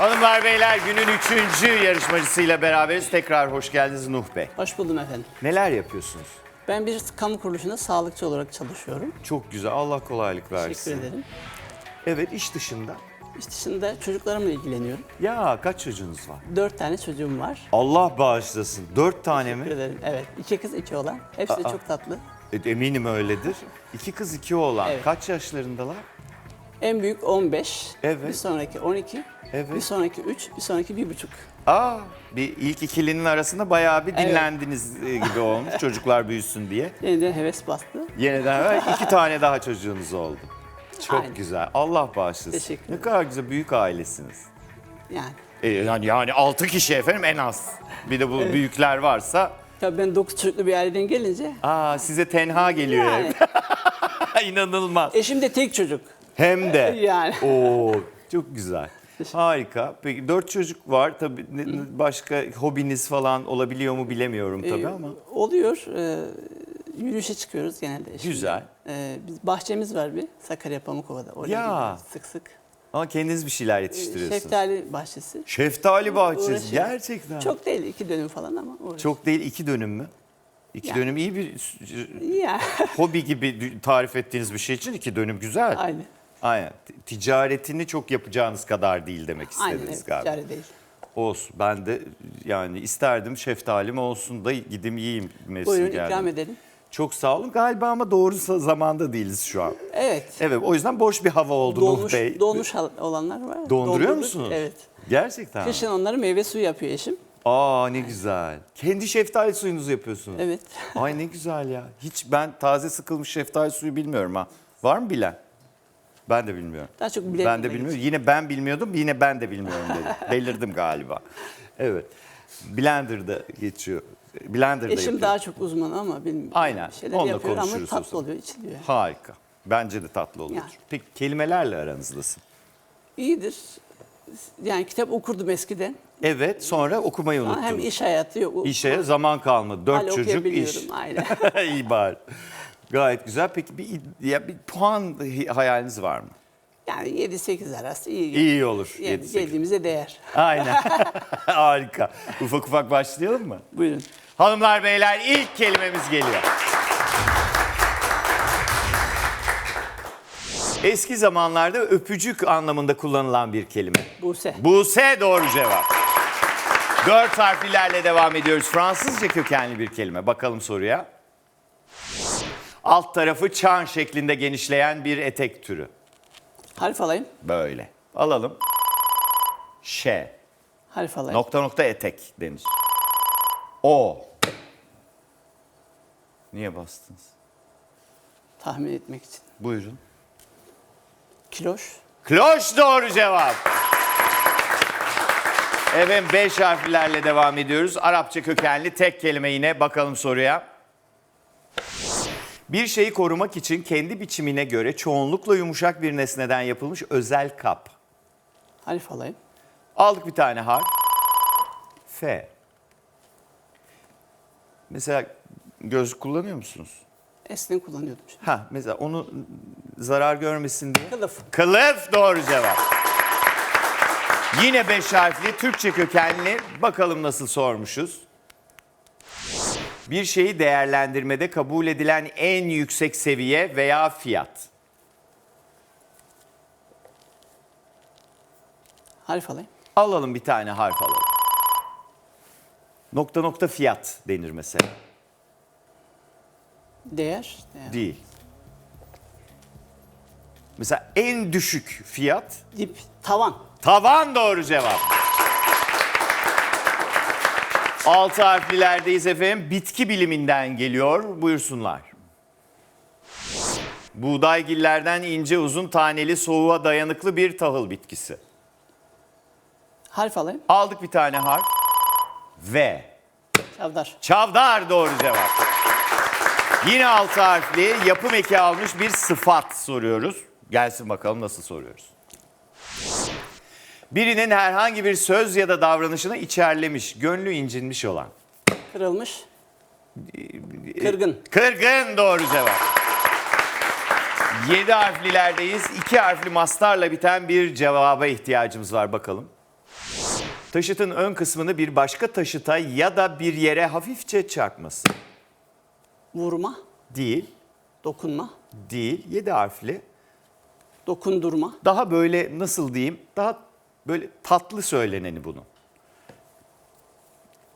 Hanımlar beyler günün üçüncü yarışmacısıyla beraberiz. Tekrar hoş geldiniz Nuh Bey. Hoş buldum efendim. Neler yapıyorsunuz? Ben bir kamu kuruluşunda sağlıkçı olarak çalışıyorum. Çok güzel. Allah kolaylık versin. Teşekkür ederim. Evet iş dışında. İş dışında çocuklarımla ilgileniyorum. Ya kaç çocuğunuz var? Dört tane çocuğum var. Allah bağışlasın. Dört tane Teşekkür mi? ederim. Evet. iki kız, iki oğlan. Hepsi de Aa. çok tatlı. E, Eminim öyledir. İki kız iki oğlan. Evet. Kaç yaşlarındalar? En büyük 15. Evet. Bir sonraki 12. Evet. Bir sonraki 3. Bir sonraki 1,5. Aa, bir ilk ikilinin arasında bayağı bir dinlendiniz e, gibi olmuş çocuklar büyüsün diye. Yeniden heves bastı. Yeniden evet, iki tane daha çocuğunuz oldu. Çok Aynen. güzel. Allah bağışlasın. Teşekkür Ne ederim. kadar güzel büyük ailesiniz. Yani. E, yani, yani 6 kişi efendim en az. Bir de bu büyükler varsa. Tabii ben 9 çocuklu bir aileden gelince Aa size tenha geliyor yani. İnanılmaz. eşim de tek çocuk. Hem de. Yani. Oo çok güzel. Harika. Peki dört çocuk var. Tabii ne- başka hobiniz falan olabiliyor mu bilemiyorum tabii Ee, ama. Oluyor. Ee, yürüyüşe çıkıyoruz genelde eşimle. Güzel. Ee, biz bahçemiz var bir Sakarya Pamukova'da. Oraya Ya. gidiyoruz sık sık. Ama kendiniz bir şeyler Ee, yetiştiriyorsunuz. Şeftali bahçesi. Şeftali bahçesi. Uğraşıyoruz. Gerçekten. Çok, Çok değil iki dönüm falan ama uğraşıyoruz. değil iki dönüm mü? İki Ya. dönüm iyi bir Ya hobi gibi tarif ettiğiniz bir şey için iki dönüm güzel. aynı. Aynen. Ticaretini çok yapacağınız kadar değil demek Aynen istediniz evet, galiba. ticari değil. Olsun. Ben de yani isterdim şeftalim olsun da gideyim yiyeyim mevsim Buyurun geldi. ikram edelim. Çok sağ olun. Galiba ama doğru zamanda değiliz şu an. Evet. Evet o yüzden boş bir hava oldu Nuh Dolmuş, Bey. dolmuş hal- olanlar var. Donduruyor Dondurduk, musunuz? Evet. Gerçekten. Kışın onları meyve suyu yapıyor eşim. Aa ne güzel. Kendi şeftali suyunuzu yapıyorsunuz. Evet. Ay ne güzel ya. Hiç ben taze sıkılmış şeftali suyu bilmiyorum ha. Var mı bilen? Ben de bilmiyorum. Daha çok bilen Ben de bilmiyorum. Yine ben bilmiyordum, yine ben de bilmiyorum dedim. Belirdim galiba. Evet. Blender'da geçiyor. Blender'da Eşim yapıyor. daha çok uzman ama bilmiyorum. Aynen. Şeyler Onunla yapıyor ama konuşuruz o tatlı oluyor, içiliyor. Harika. Bence de tatlı olur. Yani. Peki kelimelerle aranızdasın. İyidir. Yani kitap okurdum eskiden. Evet, sonra okumayı Ama unuttum. hem iş hayatı yok. İşe zaman kalmadı. Dört Hala çocuk iş. aynen. İyi bari. Gayet güzel. Peki bir, ya bir puan hayaliniz var mı? Yani 7-8 arası iyi. gidiyor. İyi olur. Yani yedi, sekiz. geldiğimize değer. Aynen. Harika. Ufak ufak başlayalım mı? Buyurun. Hanımlar beyler ilk kelimemiz geliyor. Eski zamanlarda öpücük anlamında kullanılan bir kelime. Buse. Buse doğru cevap. Dört harflilerle devam ediyoruz. Fransızca kökenli bir kelime. Bakalım soruya. Alt tarafı çan şeklinde genişleyen bir etek türü. Harf alayım. Böyle. Alalım. Şe. Harf alayım. Nokta nokta etek denir. O. Niye bastınız? Tahmin etmek için. Buyurun. Kiloş. Kloş doğru cevap. Evet beş harflerle devam ediyoruz. Arapça kökenli tek kelime yine bakalım soruya. Bir şeyi korumak için kendi biçimine göre çoğunlukla yumuşak bir nesneden yapılmış özel kap. Harf alayım. Aldık bir tane harf. F. Mesela gözlük kullanıyor musunuz? Eskiden kullanıyordum. Şimdi. Ha mesela onu zarar görmesin diye. Kılıf. Kılıf doğru cevap. Yine beş harfli Türkçe kökenli. Bakalım nasıl sormuşuz. Bir şeyi değerlendirmede kabul edilen en yüksek seviye veya fiyat. Harf alayım. Alalım bir tane harf alalım. Nokta nokta fiyat denir mesela. Değer. Değer. Değil. Mesela en düşük fiyat Dip. Tavan. Tavan doğru cevap. Altı harflilerdeyiz efendim. Bitki biliminden geliyor. Buyursunlar. Buğdaygillerden ince uzun taneli soğuğa dayanıklı bir tahıl bitkisi. Harf alayım. Aldık bir tane harf. V. Çavdar. Çavdar doğru cevap. Yine altı harfli yapım eki almış bir sıfat soruyoruz. Gelsin bakalım nasıl soruyoruz. Birinin herhangi bir söz ya da davranışına içerlemiş, gönlü incinmiş olan. Kırılmış. Kırgın. Kırgın doğru cevap. Yedi harflilerdeyiz. İki harfli mastarla biten bir cevaba ihtiyacımız var bakalım. Taşıtın ön kısmını bir başka taşıta ya da bir yere hafifçe çarpması. Vurma, Değil, dokunma, değil. 7 harfli. dokundurma, Daha böyle nasıl diyeyim? Daha böyle tatlı söyleneni bunun.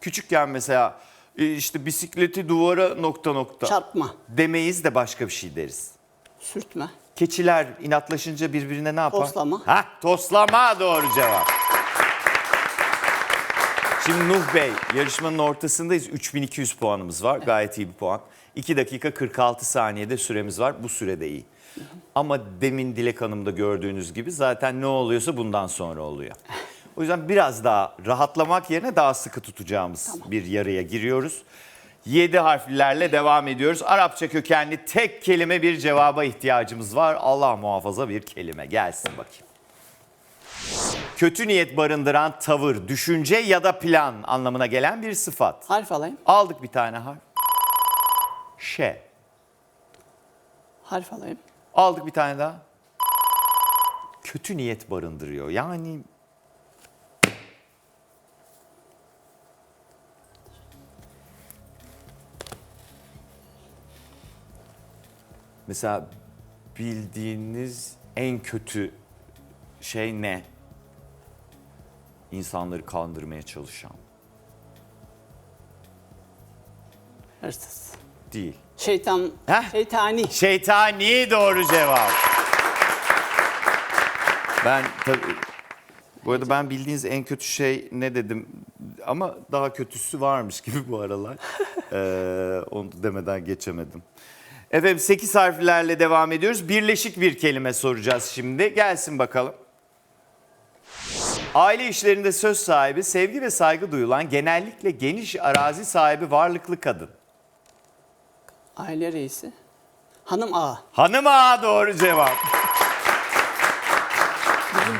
Küçükken mesela e, işte bisikleti duvara nokta nokta çarpma, demeyiz de başka bir şey deriz. sürtme, Keçiler inatlaşınca birbirine ne yapar? Toslama. Ha, toslama doğru cevap. Şimdi Nuh Bey yarışmanın ortasındayız. 3200 puanımız var. Gayet iyi bir puan. 2 dakika 46 saniyede süremiz var. Bu sürede iyi. Ama demin Dilek Hanım'da gördüğünüz gibi zaten ne oluyorsa bundan sonra oluyor. O yüzden biraz daha rahatlamak yerine daha sıkı tutacağımız bir yarıya giriyoruz. 7 harflerle devam ediyoruz. Arapça kökenli tek kelime bir cevaba ihtiyacımız var. Allah muhafaza bir kelime gelsin bakayım. Kötü niyet barındıran tavır, düşünce ya da plan anlamına gelen bir sıfat. harf alayım, Aldık bir tane harf. Ş. harf alayım, Aldık bir tane daha. Kötü niyet barındırıyor. Yani Mesela bildiğiniz en kötü şey ne? İnsanları kandırmaya çalışan. hırsız. Değil. Şeytan, Heh. şeytani, Şeytani doğru cevap. Ben tabii bu arada ben bildiğiniz en kötü şey ne dedim ama daha kötüsü varmış gibi bu aralar. Ee, onu demeden geçemedim. Efendim 8 harflerle devam ediyoruz. Birleşik bir kelime soracağız şimdi. Gelsin bakalım. Aile işlerinde söz sahibi, sevgi ve saygı duyulan, genellikle geniş arazi sahibi varlıklı kadın. aile reisi, hanım ağa, Hanım ağa doğru cevap.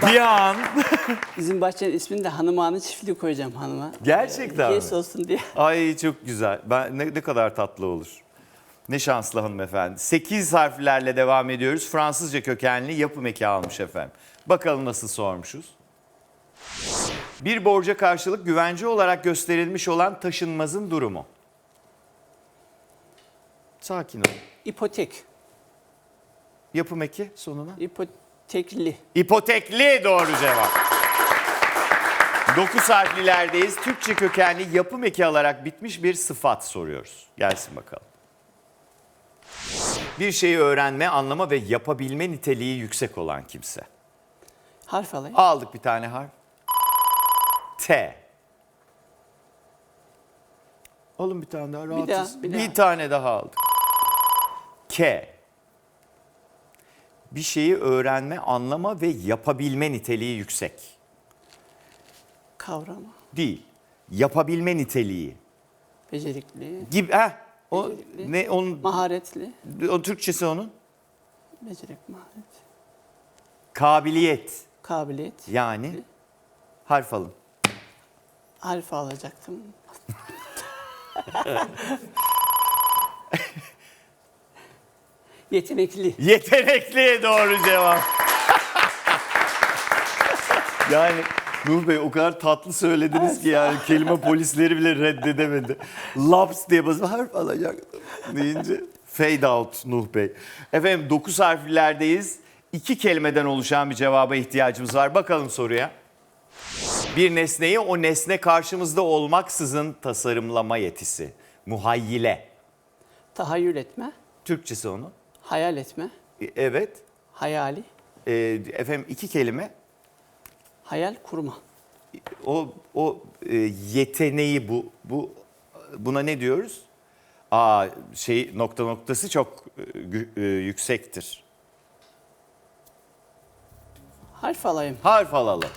Bir an. bizim bahçenin ismini de hanım ağanın çiftliği koyacağım hanıma. Gerçekten mi? Kes olsun diye. Ay çok güzel. Ben ne, ne kadar tatlı olur. Ne şanslı hanımefendi. 8 harflerle devam ediyoruz. Fransızca kökenli yapım eki almış efendim. Bakalım nasıl sormuşuz. Bir borca karşılık güvence olarak gösterilmiş olan taşınmazın durumu. Sakin ol. İpotek, Yapım eki sonuna. ipotekli, İpotekli doğru cevap. 9 harflilerdeyiz. Türkçe kökenli yapım eki alarak bitmiş bir sıfat soruyoruz. Gelsin bakalım. Bir şeyi öğrenme, anlama ve yapabilme niteliği yüksek olan kimse. harf alayım, Aldık bir tane harf. T. Alın bir tane daha rahatız. daha, bir daha. tane daha aldık. K. Bir şeyi öğrenme, anlama ve yapabilme niteliği yüksek. kavrama, Değil. Yapabilme niteliği. becerikli, Gibi heh, o Becerikli. ne onun maharetli, o Türkçesi onun becerik, maharet, kabiliyet kabiliyet, yani harf alın. Harf alacaktım. Yetenekli, Yetenekli doğru cevap. yani Nuh Bey o kadar tatlı söylediniz ki yani kelime polisleri bile reddedemedi. Laps diye basıp harf alacaktım deyince fade out Nuh Bey. Efendim 9 harflerdeyiz. İki kelimeden oluşan bir cevaba ihtiyacımız var. Bakalım soruya. Bir nesneyi o nesne karşımızda olmaksızın tasarımlama yetisi. Muhayyile. tahayyül etme, Türkçesi onu. hayal etme, E, Evet. hayali, E, efendim iki kelime. hayal kurma, O o e, yeteneği bu bu buna ne diyoruz? Aa şey nokta noktası çok e, gü- e, yüksektir. harf alayım, Harf alalım.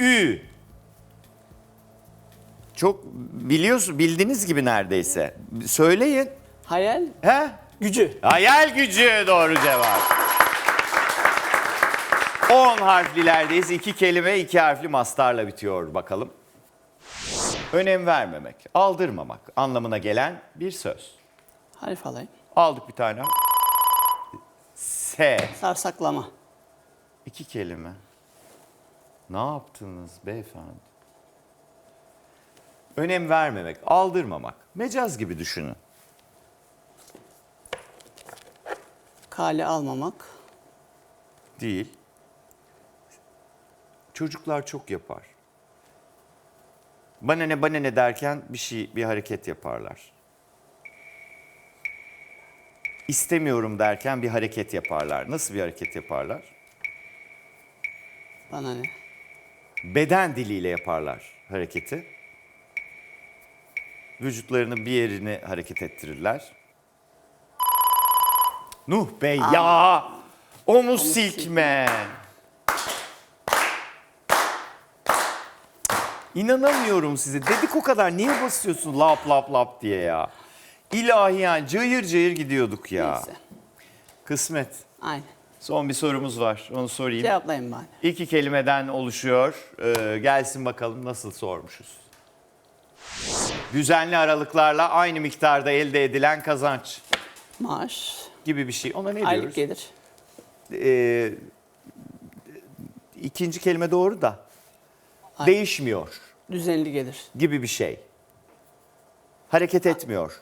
Ü. Çok biliyorsun bildiğiniz gibi neredeyse. Söyleyin. hayal He? gücü, Hayal gücü doğru cevap. 10 harflilerdeyiz. İki kelime iki harfli mastarla bitiyor bakalım. Önem vermemek, aldırmamak anlamına gelen bir söz. harf alayım, Aldık bir tane. S. sarsaklama, İki kelime. Ne yaptınız beyefendi? Önem vermemek, aldırmamak. Mecaz gibi düşünün. Kale almamak. Değil. Çocuklar çok yapar. Bana ne bana ne derken bir şey bir hareket yaparlar. İstemiyorum derken bir hareket yaparlar. Nasıl bir hareket yaparlar? Bana ne? Beden diliyle yaparlar hareketi. Vücutlarının bir yerini hareket ettirirler. Nuh Bey ya! Omuz silkme. İnanamıyorum size. Dedik o kadar niye basıyorsun lap lap lap diye ya. İlahi yani cayır cayır gidiyorduk ya. Neyse. Kısmet. Aynen. Son bir sorumuz var. Onu sorayım. Cevaplayın bari. İki kelimeden oluşuyor. Ee, gelsin bakalım nasıl sormuşuz. Düzenli aralıklarla aynı miktarda elde edilen kazanç Maaş. gibi bir şey. Ona ne Aylık diyoruz? gelir. Ee, ikinci kelime doğru da Ay. değişmiyor Düzenli gelir. gibi bir şey. Hareket etmiyor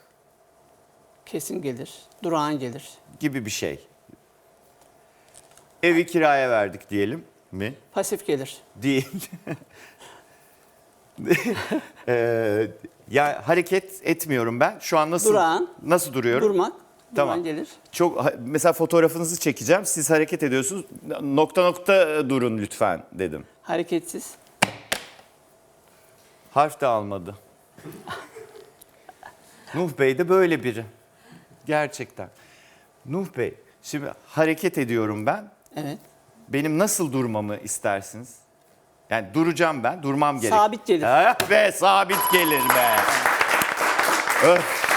Kesin gelir. Durağan gelir. gibi bir şey. Evi kiraya verdik diyelim mi? Pasif gelir. Değil. Ee, ya hareket etmiyorum ben. Şu an nasıl Durağan. nasıl duruyorum? Durmak. Tamam. Gelir. Çok mesela fotoğrafınızı çekeceğim. Siz hareket ediyorsunuz. Nokta nokta durun lütfen dedim. Hareketsiz. Harf de almadı. Nuh Bey de böyle biri. Gerçekten. Nuh Bey, şimdi hareket ediyorum ben. Evet. Benim nasıl durmamı istersiniz? Yani duracağım ben, durmam gerek. Sabit gelir. Ah be, sabit gelir be. Öf.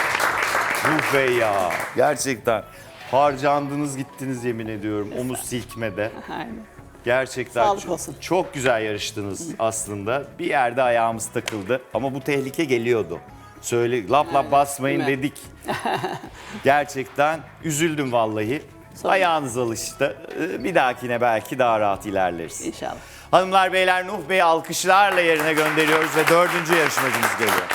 Nuh Bey ya, gerçekten. Harcandınız gittiniz yemin ediyorum omuz silkmede. Aynen. Gerçekten Sağlık çok, olsun. çok güzel yarıştınız aslında. Bir yerde ayağımız takıldı ama bu tehlike geliyordu. Söyle lap lap basmayın dedik. Gerçekten üzüldüm vallahi. Sorun. Ayağınız alıştı. Ee, Bir dahakine belki daha rahat ilerleriz. İnşallah. Hanımlar beyler Nuh Bey'i alkışlarla yerine gönderiyoruz ve dördüncü yarışmacımız geliyor.